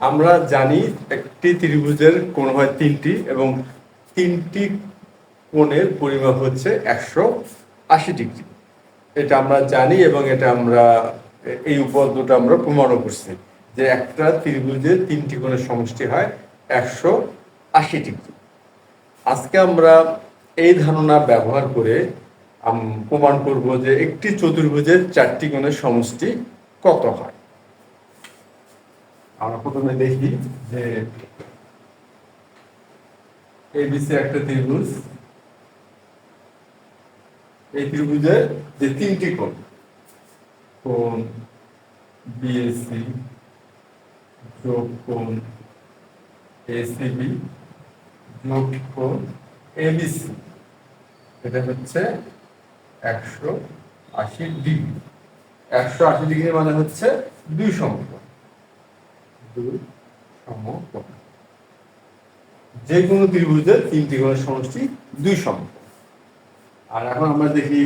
আমরা জানি একটি ত্রিভুজের কোণ হয় তিনটি এবং তিনটি কোণের পরিমাপ হচ্ছে একশো আশি ডিগ্রি। এটা আমরা জানি এবং এটা আমরা, এই উপপাদ্যটা আমরা প্রমাণও করছি যে একটা ত্রিভুজের তিনটি কোণের সমষ্টি হয় একশো আশি ডিগ্রি। আজকে আমরা এই ধারণা ব্যবহার করে প্রমাণ করব যে একটি চতুর্ভুজের চারটি কোণের সমষ্টি কত হয়। আমরা প্রথমে দেখি যে এবিসি একটা ত্রিভুজ। এই ত্রিভুজের যে তিনটি কোণ কোণ বিএসসি যোগ কোণ এসিবি যোগ কোণ এবিসি এটা হচ্ছে একশো আশি ডিগ্রি। একশো আশি ডিগ্রি মানে হচ্ছে দুই সমকোণ দুই যে কোনো ত্রিভুজের সমষ্টি দুই আর এখন আমরা দেখি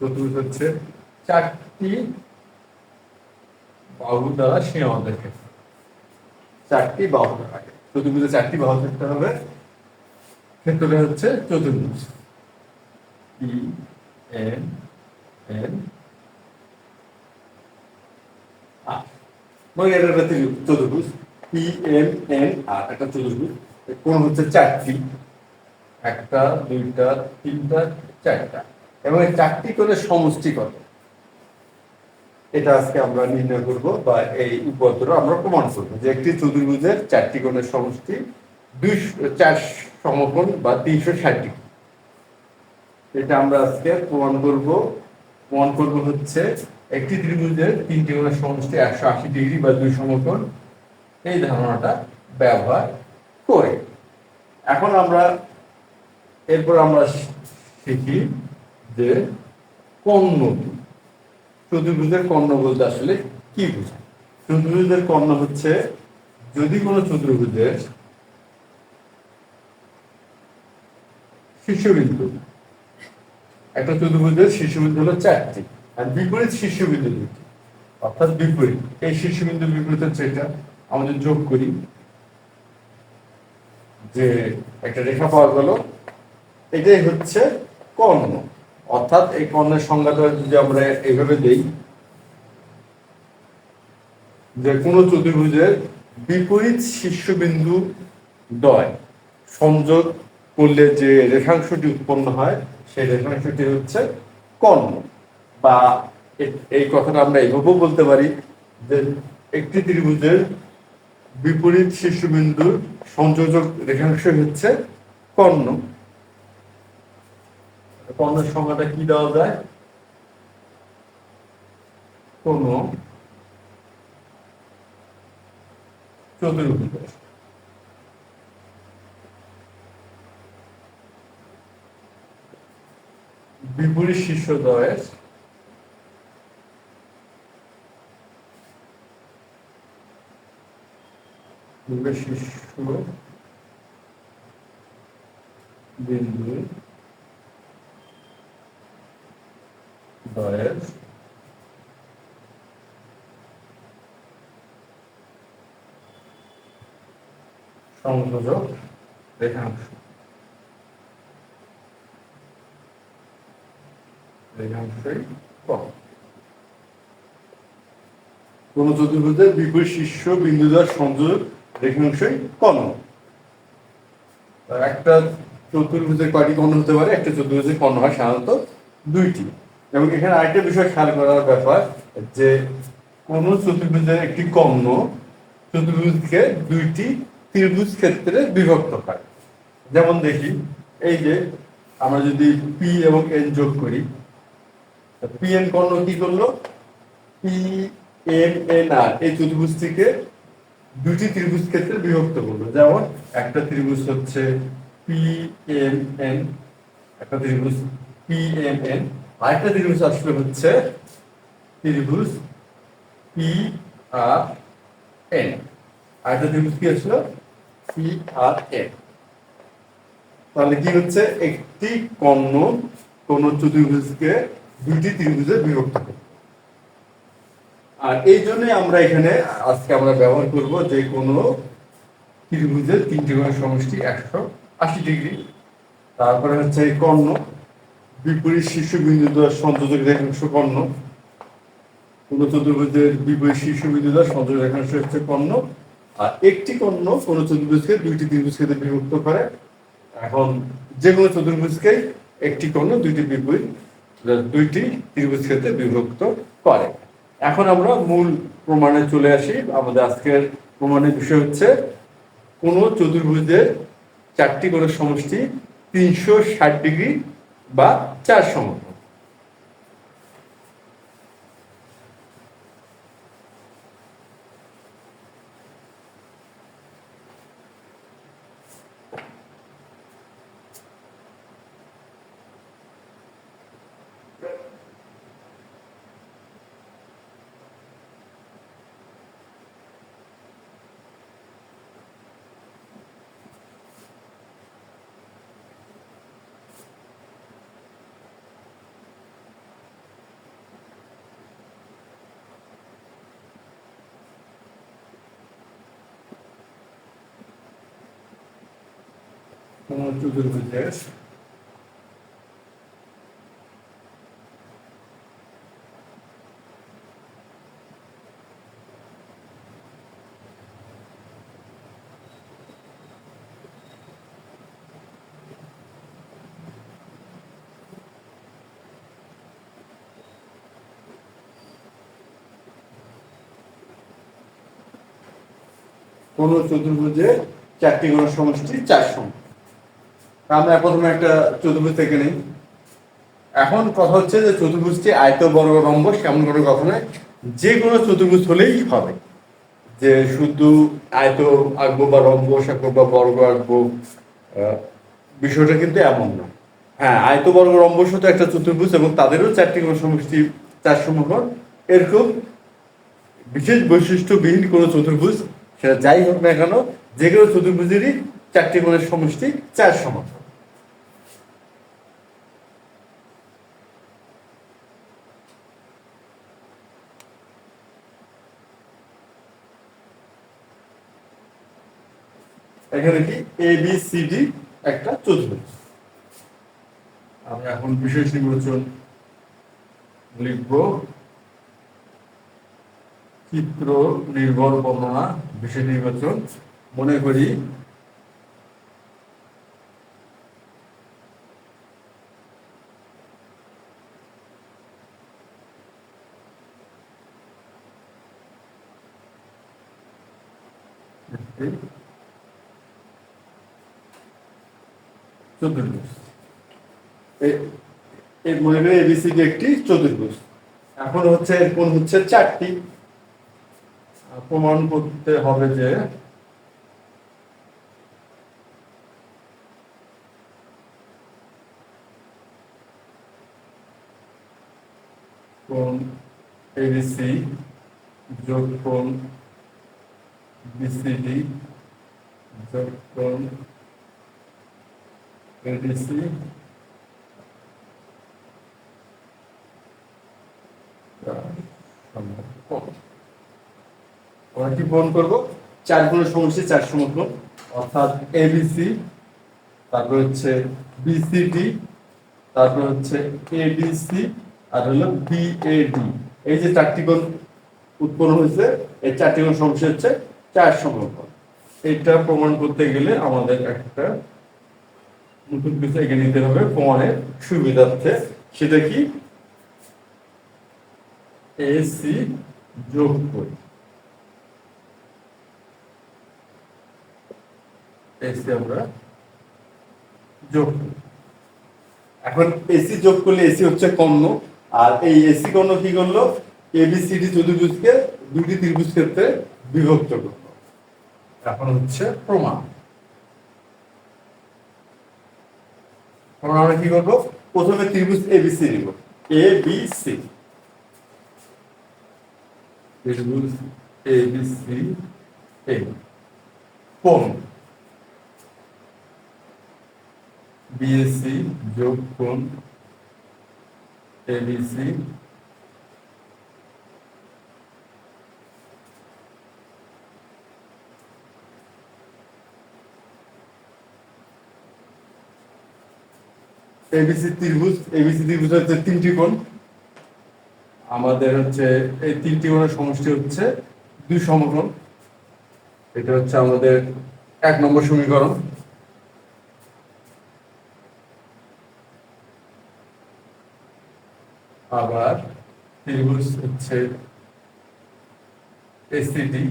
চতুর্ভুজ হচ্ছে চারটি বাহু দ্বারা সীমাবদ্ধ ক্ষেত্র চারটি বাহু দ্বারা চতুর্ভুজে চারটি বাহু থাকতে হবে। ক্ষেত্রটা হচ্ছে চতুর্ভুজ। পি এন এন মানে এটা একটা ত্রিভুজ, চতুর্ভুজ পি এম এন আর একটা চতুর্ভুজ কোন হচ্ছে চারটি একটা দুইটা তিনটা চারটা এবং এই চারটি করে সমষ্টি কত এটা আজকে আমরা নির্ণয় করব বা এই উপপাদ্য আমরা প্রমাণ করব যে একটি চতুর্ভুজের চারটি কোণের সমষ্টি দুই চার সমকোণ বা তিনশো ষাট ডিগ্রি এটা আমরা আজকে প্রমাণ করব প্রমাণ করব হচ্ছে একটি ত্রিভুজের তিনটি কোণের সমষ্টি একশো আশি ডিগ্রি বা দুই সমকোণ। এই ধারণাটা ব্যবহার করে। এখন আমরা, এরপর আমরা শিখি যে কর্ণ কি চতুর্ভুজের কর্ণ বলতে আসলে কি বোঝায়? চতুর্ভুজের কর্ণ হচ্ছে যদি কোনো চতুর্ভুজের শীর্ষবিন্দু, একটা চতুর্ভুজের শীর্ষবিন্দু হলো চারটি। আর বিপরীত শীর্ষবিন্দু দুটি অর্থাৎ বিপরীত। এই শীর্ষবিন্দু বিপরীত হচ্ছে এটা আমাদের যোগ করি। যে একটা রেখা পাওয়া গেল, এটাই হচ্ছে কর্ণ। অর্থাৎ এই কর্ণের সংজ্ঞাটা যদি আমরা এইভাবে দেই, যে কোনো চতুর্ভুজের বিপরীত শীর্ষবিন্দু দয় সংযোগ করলে যে রেখাংশটি উৎপন্ন হয়, সেই রেখাংশটি হচ্ছে কর্ণ। বা এই কথাটা আমরা এইভাবেও বলতে পারি যে একটি ত্রিভুজের বিপরীত শীর্ষবিন্দুর সংযোজক রেখাংশ হচ্ছে কর্ণ। কর্ণের কি দেওয়া যায়? কোন চতুর্ভুজের বিপরীত শীর্ষদ্বয়ের শীর্ষ বিন্দু দ্বয়ের সংযোজক রেখাংশ। রেখাংশই কম কোন চতুর্ভুজের বিপরীত শীর্ষ বিন্দু দ্বার রেখাংশই কর্ণ। একটা চতুর্ভুজের কয়টি কর্ণ হতে পারে? একটা চতুর্ভুজের কর্ণ হয় সাধারণত দুইটি। এবং এখানে আরেকটা বিষয় খেয়াল করার ব্যাপার যে কোন চতুর্ভুজের একটি কর্ণ চতুর্ভুজকে দুইটি ত্রিভুজ ক্ষেত্রে বিভক্ত হয় যেমন দেখি, এই যে আমরা যদি পি এবং এন যোগ করি পি এন কর্ণ কি করল? পি এম এন আর এই চতুর্ভুজটিকে দুটি ত্রিভুজ ক্ষেত্রে বিভক্ত করল যেমন, একটা ত্রিভুজ হচ্ছে পি এম এন একটা ত্রিভুজ পি এম এন আরেকটা ত্রিভুজ আসলে হচ্ছে ত্রিভুজ পি আর এন আরেকটা ত্রিভুজ কি আসলো? পি আর এন তাহলে কি হচ্ছে? একটি কর্ণ কোন চতুর্ভুজকে দুটি ত্রিভুজে বিভক্ত করে আর এই জন্যই আমরা এখানে আজকে আমরা ব্যবহার করব যে কোনো ত্রিভুজের তিনটি কোণের সমষ্টি একশো আশি ডিগ্রি। তারপরে হচ্ছে কর্ণ। বিপরীত শীর্ষবিন্দু দ্বারা সংযোজক রেখাংশ কর্ণ। কোন চতুর্ভুজের বিপরীত শীর্ষবিন্দু দ্বারা সংযোজক রেখাংশ হচ্ছে কর্ণ। আর একটি কর্ণ কোন চতুর্ভুজকে দুইটি ত্রিভুজকে বিভক্ত করে। এখন যে কোনো চতুর্ভুজকে একটি কর্ণ, দুইটি বিপরীত, দুইটি ত্রিভুজ ক্ষেত্রে বিভক্ত করে। এখন আমরা মূল প্রমাণে চলে আসি। আমাদের আজকের প্রমাণের বিষয় হচ্ছে, কোনো চতুর্ভুজের চারটি করে সমষ্টি তিনশো ষাট ডিগ্রি বা চার সমকোণ কোন চতুর্ভুজের কোন চতুর্ভুজে চারটি কোণ সমষ্টি চার সম আমরা প্রথমে একটা চতুর্ভুজ থেকে নিই। এখন কথা হচ্ছে যে চতুর্ভুজটি আয়ত বর্গ রম্বস কোনো কথা নয়। যে কোনো চতুর্ভুজ হলেই হবে। যে শুধু আয়ত আঁকবো বা রম্বস আঁকবো বা বর্গ আঁকবো বিষয়টা কিন্তু এমন না। হ্যাঁ আয়ত বর্গ রম্বস তো একটা চতুর্ভুজ এবং তাদেরও চারটি কোণ সমষ্টি, চার সমকোণ এরকম বিশেষ বৈশিষ্ট্যবিহীন কোনো চতুর্ভুজ, সেটা যাই হোক না কেন, যে কোনো চতুর্ভুজেরই চারটি কোণের সমষ্টি চার সমকোণ এখানে কি? এ বি সি ডি একটা চতুর্ভুজ আমরা এখন বিশেষ নির্বাচন লিখব। চিত্র, নির্ভর, বর্ণনা, বিশেষ নির্বাচন। মনে করি একটি চতুর্ভুজ। এ- মনে করি এবিসিডি একটি চতুর্ভুজ। এখন হচ্ছে এর কোণ হচ্ছে চারটি। প্রমাণ করতে হবে যে কোণ এবিসি যোগ কোণ বিসিডি যোগ কোণ এডিসি আমরা কি পূরণ করব। চার গুণের সমষ্টি চার সমকোণ অর্থাৎ এবিসি তারপর হচ্ছে বিসিডি, তারপর হচ্ছে এডিসি, আর হলো বিএডি। এই যে চারটি কোণ উৎপন্ন হয়েছে, এই চারটি কোণ সমষ্টি হচ্ছে চার সমকোণ এটা প্রমাণ করতে গেলে আমাদের একটা নতুন কিছু এগিয়ে নিতে হবে। প্রমাণের সুবিধার্থে সেটা কি? এসি যোগ করি। এসি আমরা যোগ করি। এখন এসি যোগ করলে এসি হচ্ছে কর্ণ। আর এই এসি কর্ণ কি করল? এবিসিডি চতুর্ভুজকে দুটি ত্রিভুজ ক্ষেত্রে বিভক্ত করল। এখন হচ্ছে প্রমাণ। আমরা কি করব? প্রথমে ত্রিভুজ এবিসি নিব। এ বি সি ত্রিভুজ এ বি সি এ কোণ বিএসসি যোগ কোণ এবিসি এবিসি ত্রিভুজ এবিসি ত্রিভুজ হচ্ছে তিনটি কোণ। আমাদের হচ্ছে এই তিনটি কোণের সমষ্টি হচ্ছে দুই সমকোণ। এটা হচ্ছে আমাদের এক নম্বর সমীকরণ। আবার ত্রিভুজ হচ্ছে এসিডি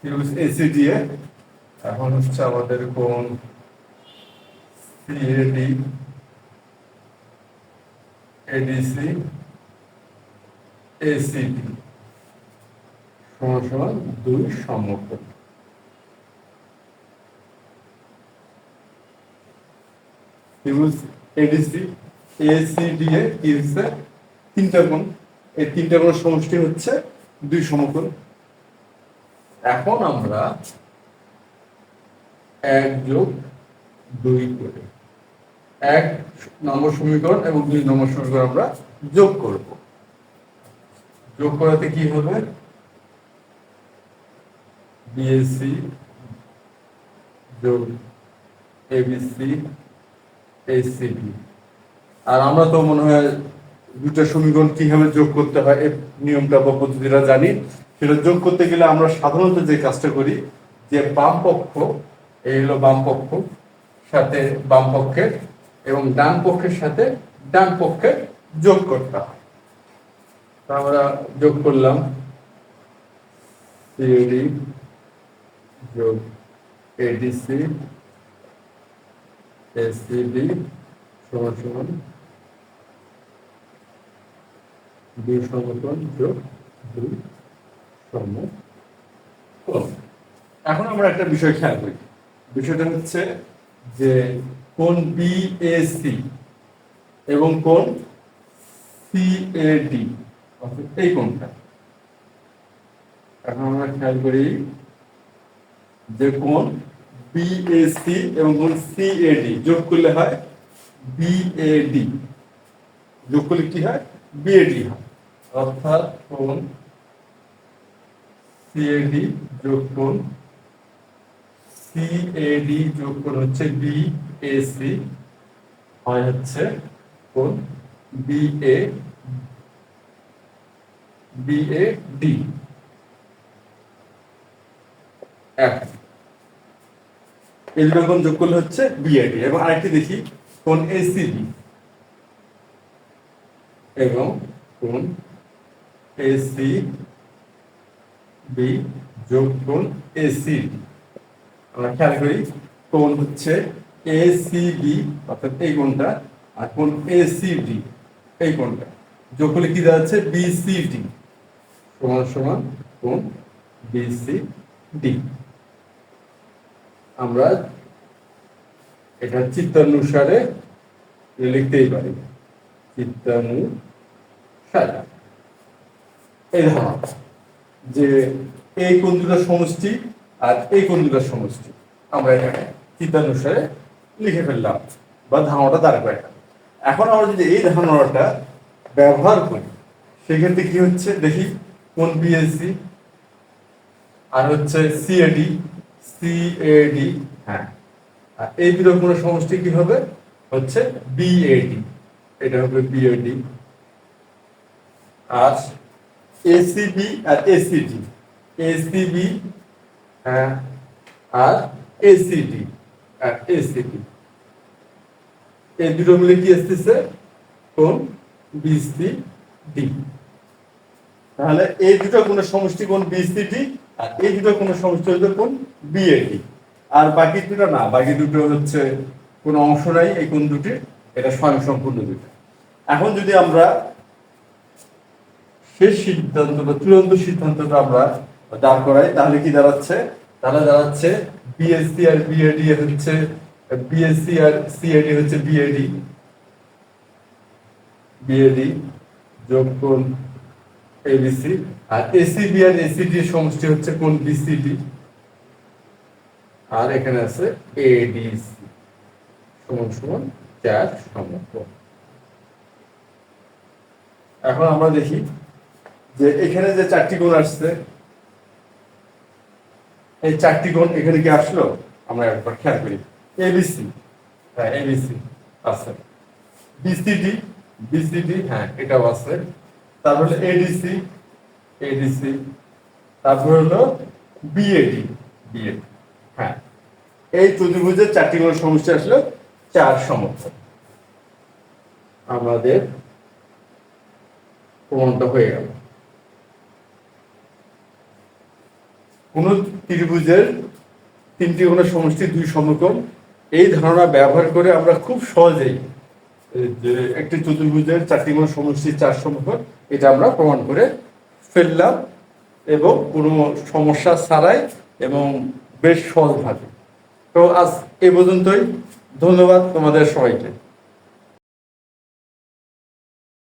ত্রিভুজ এসিডি এ এখন হচ্ছে আমাদের কোন সিএডি এডিসি এসিডি সমান সমান দুই সমকোণ এডিসি এসিডি এ কি হচ্ছে? তিনটা কোণ। এই তিনটা কোণের সমষ্টি হচ্ছে দুই সমকোণ। এখন আমরা এক যোগ দুই করে। এক নম্বর সমীকরণ এবং দুই নম্বর সমীকরণ আমরা যোগ করব। যোগ করাতে কি হবে? বিএসসি যোগ এবিসি এসিবি আর আমরা তো মনে হয় দুটো সমীকরণ কীভাবে যোগ করতে হয় এই নিয়মটা বা পদ্ধতিটা জানি। সেটা যোগ করতে গেলে আমরা সাধারণত যে কাজটা করি, যে বাম পক্ষ এই হলো বামপক্ষ সাথে বাম পক্ষের এবং ডান পক্ষের সাথে ডান পক্ষের যোগ করতে হয় আমরা যোগ করলাম। সিএডি যোগ এডিসি এসিডি সমান দুই সমকোণ যোগ দুই সমকোণ এখন আমরা একটা বিষয় খেয়াল করি। বিষয়টা হচ্ছে যে কোন বিএসি এবং কোন সিএডি অর্থাৎ এই কোনটা? এখন আমরা খেয়াল করি যে কোন বিএসি এবং কোন সিএডি যোগ করলে হয় বিএডি যোগ করলে কি হয়? বিএডি হয়। অর্থাৎ কোন সিএডি যোগ কোন সিএডি যোগ কোন হচ্ছে বিএসি হয় হচ্ছে কোন? বিএ বিএডি এক। এই দুটো যোগ করলে হচ্ছে বিএডি এবং আরেকটি দেখি, কোন এসিবি এবং কোন এসি বি যোগ কোন এসিডি আমরা খেয়াল করি কোন হচ্ছে এসিবি অর্থাৎ এই কোণটা, আর কোন এসিডি এই কোণটা। যোগ করলে কি দাঁড়াচ্ছে বিসিডি সমান সমান কোন বিসিডি আমরা এটা চিত্তানুসারে লিখতেই পারি। চিত্তানুসারে। এই ধরনের যে এই কোন দুটার সমষ্টি আর এই দুটার সমষ্টি আমরা এখানে চিত্তানুসারে লিখে ফেললাম বা ধারণাটা দাঁড় করে এখন আমরা যদি এই ধারণাটা ব্যবহার করি, সেক্ষেত্রে কি হচ্ছে দেখি, কোন বিএসসি আর হচ্ছে সিএডি সিএডি হ্যাঁ। আর এই কোনো সমষ্টি কি হবে? হচ্ছে বিএডি এটা হবে বিএডি আর এসিবি আর এসিডি এসিবি হ্যাঁ আর এসিডি আর এই দুটো মিলে কি কোন? বিসিডি তাহলে এই দুটো কোন সমষ্টি কোন আর এই দুটো কোন সমষ্টি হচ্ছে কোন বিএডি আর বাকি দুটো না, বাকি দুটো হচ্ছে কোনো অংশ নাই, এই কোন দুটি? এটা স্বয়ং সম্পূর্ণ দুটো। এখন যদি আমরা শেষ সিদ্ধান্ত বা চূড়ান্ত সিদ্ধান্তটা আমরা দাঁড় করাই তাহলে কি দাঁড়াচ্ছে? তাহলে দাঁড়াচ্ছে বিএসসি আর বিএডি হচ্ছে বিএসসি আর সিএডি হচ্ছে বিএডি বিএডি যোগ কোন এবিসি আর এসিবি আর এসিডি সমষ্টি হচ্ছে কোন বিসিডি আর এখানে আছে এডিসি সমান সমান চার সমকোণ। এখন আমরা দেখি যে এখানে যে চারটি কোণ আসছে এই চারটি কোণ এখানে কি আসলো? আমরা একবার খেয়াল করি। এবিসি হ্যাঁ এবিসি আছে। বিসিডি বিসিডি হ্যাঁ এটাও আছে। তারপর হলো এডিসি এডিসি তারপর হলো বিএডি বিএড হ্যাঁ এই চতুর্ভুজের চারটি কোনো সমস্যা আসলো চার সমস্যা আমাদের প্রমাণটা হয়ে গেল। কোন ত্রিভুজের তিনটি কোণ সমষ্টি, দুই সমকোণ, এই ধারণা ব্যবহার করে আমরা খুব সহজেই একটি চতুর্ভুজের চারটি কোণ সমষ্টি, চার সমকোণ, এটা আমরা প্রমাণ করে ফেললাম এবং কোনো সমস্যা ছাড়াই এবং বেশ সহজভাবে। তো আজ এ পর্যন্তই। ধন্যবাদ তোমাদের সবাইকে।